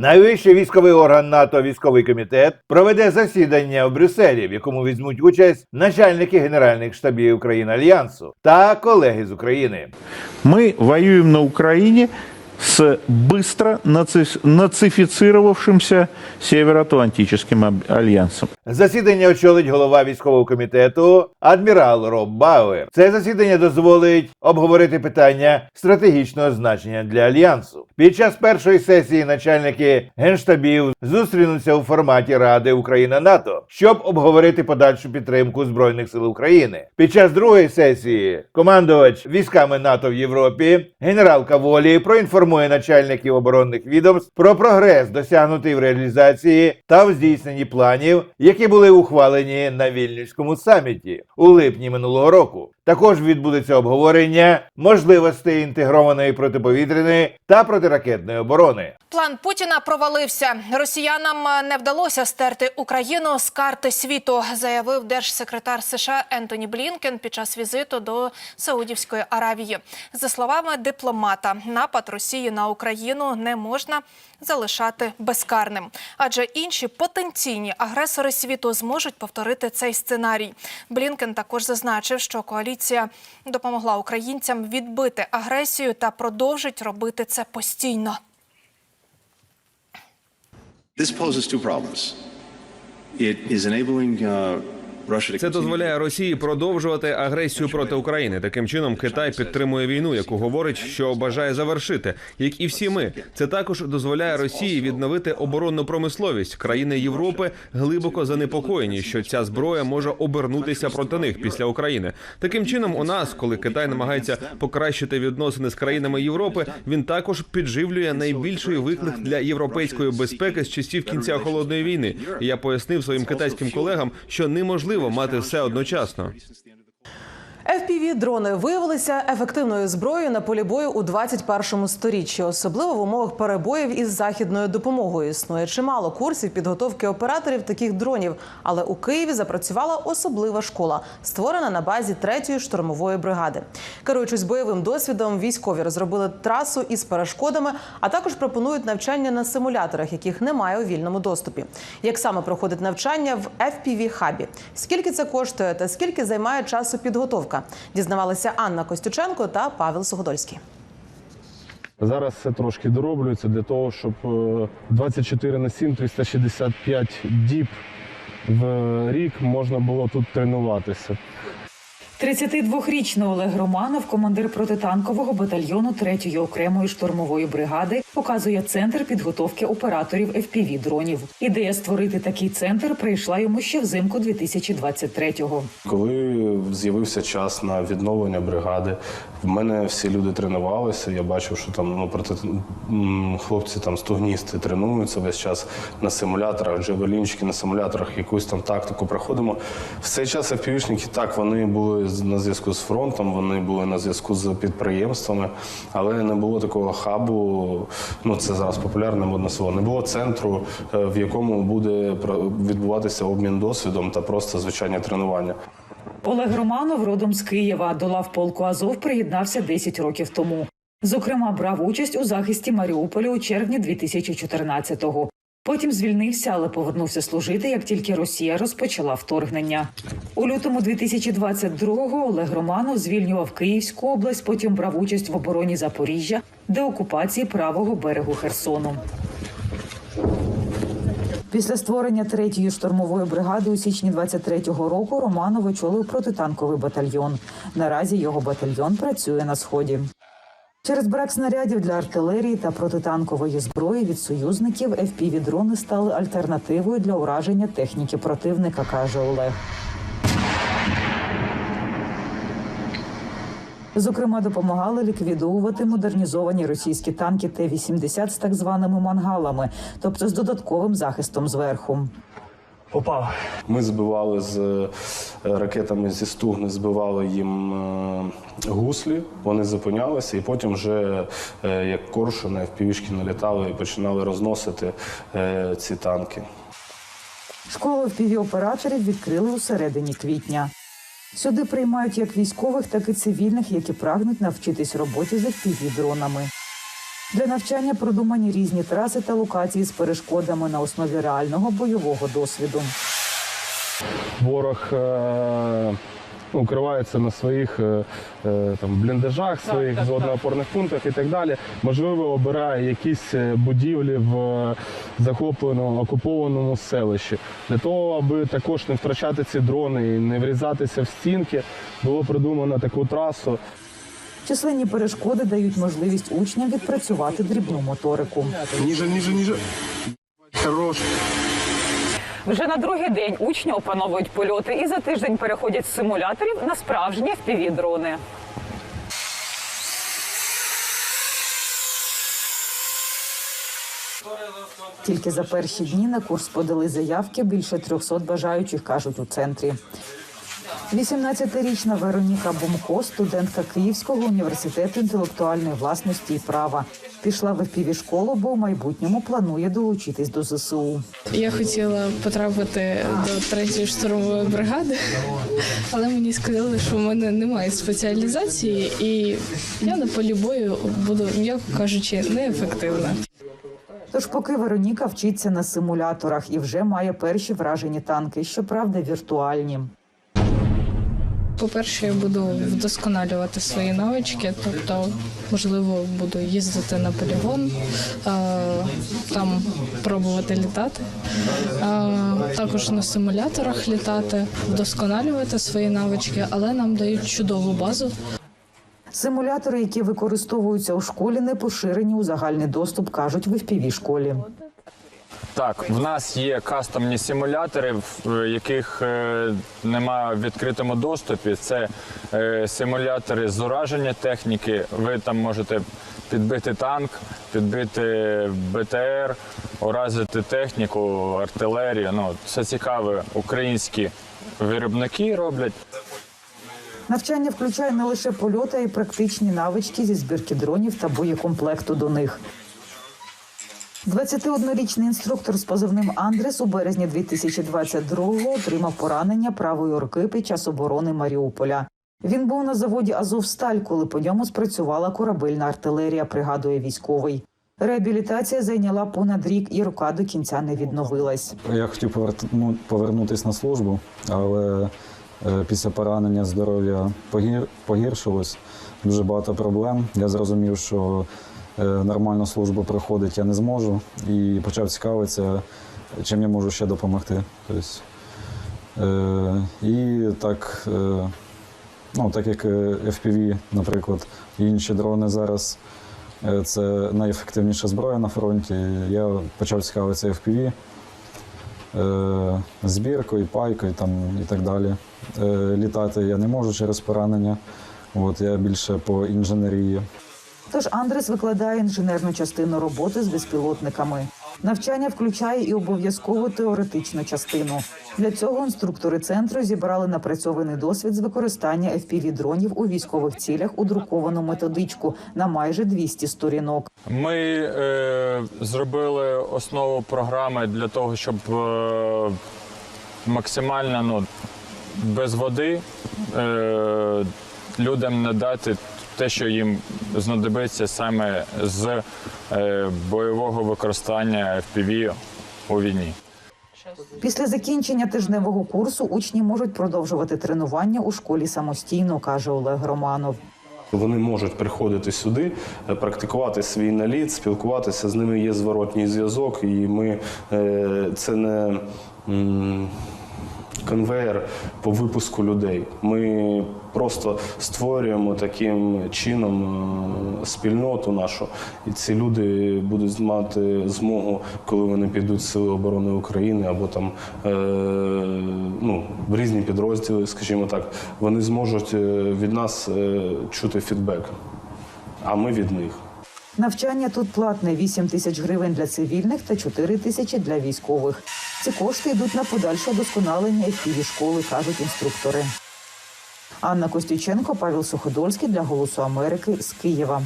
Найвищий військовий орган НАТО військовий комітет проведе засідання в Брюсселі, в якому візьмуть участь начальники генеральних штабів країн Альянсу та колеги з України. Ми воюємо на Украине с быстро наци- нацифицировавшимся Североатлантическим альянсом. Засідання очолить голова військового комітету адмірал Роб Бауер. Це засідання дозволить обговорити питання стратегічного значення для альянсу. Під час першої сесії начальники генштабів зустрінуться у форматі Ради Україна НАТО, щоб обговорити подальшу підтримку збройних сил України. Під час другої сесії командувач військами НАТО в Європі генерал Каволі проінформує начальників оборонних відомств про прогрес, досягнутий в реалізації та в здійсненні планів, які були ухвалені на вільнюському саміті у липні минулого року. Також відбудеться обговорення можливостей інтегрованої протиповітряної та протиракетної оборони. План Путіна провалився. Росіянам е, не вдалося стерти Україну з карти світу, заявив держсекретар США Ентоні Блінкен під час візиту до Саудівської Аравії. За словами дипломата, напад Росії на Україну не можна залишати безкарним, адже інші потенційні агресори світу зможуть повторити цей сценарій. Блінкен також зазначив, що коаліція допомогла українцям відбити агресію та продовжить робити це постійно. This poses two problems. It is enabling uh, Це дозволяє Росії продовжувати агресію проти України. Таким чином, Китай підтримує війну, яку говорить, що бажає завершити, як і всі ми. Це також дозволяє Росії відновити оборонну промисловість. Країни Європи глибоко занепокоєні, що ця зброя може обернутися проти них після України. Таким чином, у нас, коли Китай намагається покращити відносини з країнами Європи, він також підживлює найбільший виклик для європейської безпеки з часів кінця холодної війни. І я пояснив своїм китайським колегам, що неможливо мати все одночасно. FPV-дрони виявилися ефективною зброєю на полі бою у 21 сторіччі, особливо в умовах перебоїв із західною допомогою. Існує чимало курсів підготовки операторів таких дронів. Але у Києві запрацювала особлива школа, створена на базі 3-ї штурмової бригади. Керуючись бойовим досвідом, військові розробили трасу із перешкодами, а також пропонують навчання на симуляторах, яких немає у вільному доступі. Як саме проходить навчання в FPV хабі? Скільки це коштує та скільки займає часу підготовка? Дізнавалися Анна Костюченко та Павел Сугодольський. Зараз це трошки дороблюється для того, щоб е, 24 на 7, 365 діб в рік можна було тут тренуватися. 32-річний Олег Романов, командир протитанкового батальйону 3-ї окремої штурмової бригади, показує центр підготовки операторів fpv дронів. Ідея створити такий центр прийшла йому ще взимку 2023-го. Коли з'явився час на відновлення бригади, в мене всі люди тренувалися. Я бачив, що там ну проти хлопці там стугністи тренуються весь час на симуляторах, джевелінчики на симуляторах, якусь там тактику проходимо. В цей час FPV-шники так вони були на зв'язку з фронтом, вони були на зв'язку з підприємствами, але не було такого хабу. Ну це зараз популярне модне слово. Не було центру, е, в якому буде відбуватися обмін досвідом та просто звичайні тренування. Олег Романов родом з Києва до лав полку Азов приєднався 10 років тому. Зокрема, брав участь у захисті Маріуполя у червні 2014-го. Потім звільнився, але повернувся служити, як тільки Росія розпочала вторгнення. У лютому 2022-го Олег Романов звільнював Київську область, потім брав участь в обороні Запоріжжя, деокупації правого берегу Херсону. Після створення третьої штурмової бригади у січні 23-го року Романов очолив протитанковий батальйон. Наразі його батальйон працює на сході. Через брак снарядів для артилерії та протитанкової зброї від союзників FPV-дрони стали альтернативою для ураження техніки противника, каже Олег. Зокрема, допомагали ліквідовувати модернізовані російські танки Т-80 з так званими мангалами, тобто з додатковим захистом зверху. Попав. Ми збивали з ракетами зі стугни, збивали їм е, гуслі, вони зупинялися, і потім вже е, як коршуни півішки налітали і починали розносити е, ці танки. Школу FPV-операторів відкрили у середині квітня. Сюди приймають як військових, так і цивільних, які прагнуть навчитись роботі з FPV-дронами. Для навчання продумані різні траси та локації з перешкодами на основі реального бойового досвіду. Ворог е, ну, укривається на своїх е, е, там, бліндажах, своїх згодно-опорних пунктах і так далі. Можливо, обирає якісь е, будівлі в е, захопленому окупованому селищі. Для того, аби також не втрачати ці дрони і не врізатися в стінки, було придумано таку трасу. Численні перешкоди дають можливість учням відпрацювати дрібну моторику. Ніже, ніже, ніже. Хорош. Вже на другий день учні опановують польоти і за тиждень переходять з симуляторів на справжні FPV-дрони. Тільки за перші дні на курс подали заявки більше 300 бажаючих, кажуть у центрі. 18-річна Вероніка Бумко, студентка Київського університету інтелектуальної власності і права. Пішла в fpv школу, бо в майбутньому планує долучитись до ЗСУ. Я хотіла потрапити до третьої штурмової бригади, але мені сказали, що в мене немає спеціалізації, і я на полі бою буду, м'яко кажучи, неефективна. Тож, поки Вероніка вчиться на симуляторах і вже має перші вражені танки, щоправда, віртуальні. По-перше, я буду вдосконалювати свої навички, тобто, можливо, буду їздити на полігон, е, там пробувати літати, е, також на симуляторах літати, вдосконалювати свої навички, але нам дають чудову базу. Симулятори, які використовуються у школі, не поширені у загальний доступ, кажуть в fpv школі. Так, в нас є кастомні симулятори, в яких е, немає в відкритому доступі. Це е, симулятори з ураження техніки. Ви там можете підбити танк, підбити БТР, уразити техніку, артилерію. Ну, це цікаве. Українські виробники роблять. Навчання включає не лише польоти, а й практичні навички зі збірки дронів та боєкомплекту до них. 21-річний інструктор з позивним Андрес у березні 2022-го отримав поранення правої руки під час оборони Маріуполя. Він був на заводі Азовсталь, коли по ньому спрацювала корабельна артилерія, пригадує військовий. Реабілітація зайняла понад рік, і рука до кінця не відновилась. Я хотів поверт- ну, повернутися на службу, але е, після поранення здоров'я погір... погіршилось. Дуже багато проблем. Я зрозумів, що нормальну службу проходити я не зможу і почав цікавитися, чим я можу ще допомогти. Тобто, е, і так, е, ну, так як е, FPV, наприклад, і інші дрони зараз. Е, Це найефективніша зброя на фронті. Я почав цікавитися FPV, е, збіркою, пайкою там, і так далі. Е, Літати я не можу через поранення. От, я більше по інженерії. Тож Андрес викладає інженерну частину роботи з безпілотниками. Навчання включає і обов'язкову теоретичну частину. Для цього інструктори центру зібрали напрацьований досвід з використання fpv дронів у військових цілях у друковану методичку на майже 200 сторінок. Ми е, зробили основу програми для того, щоб е, максимально ну, без води е, людям надати те, що їм знадобиться саме з е, бойового використання FPV у війні. Після закінчення тижневого курсу учні можуть продовжувати тренування у школі самостійно, каже Олег Романов. Вони можуть приходити сюди, е, практикувати свій наліт, спілкуватися з ними є зворотній зв'язок, і ми е, це не конвейер по випуску людей. Ми просто створюємо таким чином е, спільноту нашу, і ці люди будуть мати змогу, коли вони підуть в Сили оборони України або там е, ну, в різні підрозділи, скажімо так, вони зможуть е, від нас е, чути фідбек, а ми від них. Навчання тут платне 8 тисяч гривень для цивільних та 4 тисячі для військових. Ці кошти йдуть на подальше удосконалення fpv школи, кажуть інструктори. Анна Костюченко, Павел Суходольський для Голосу Америки з Києва.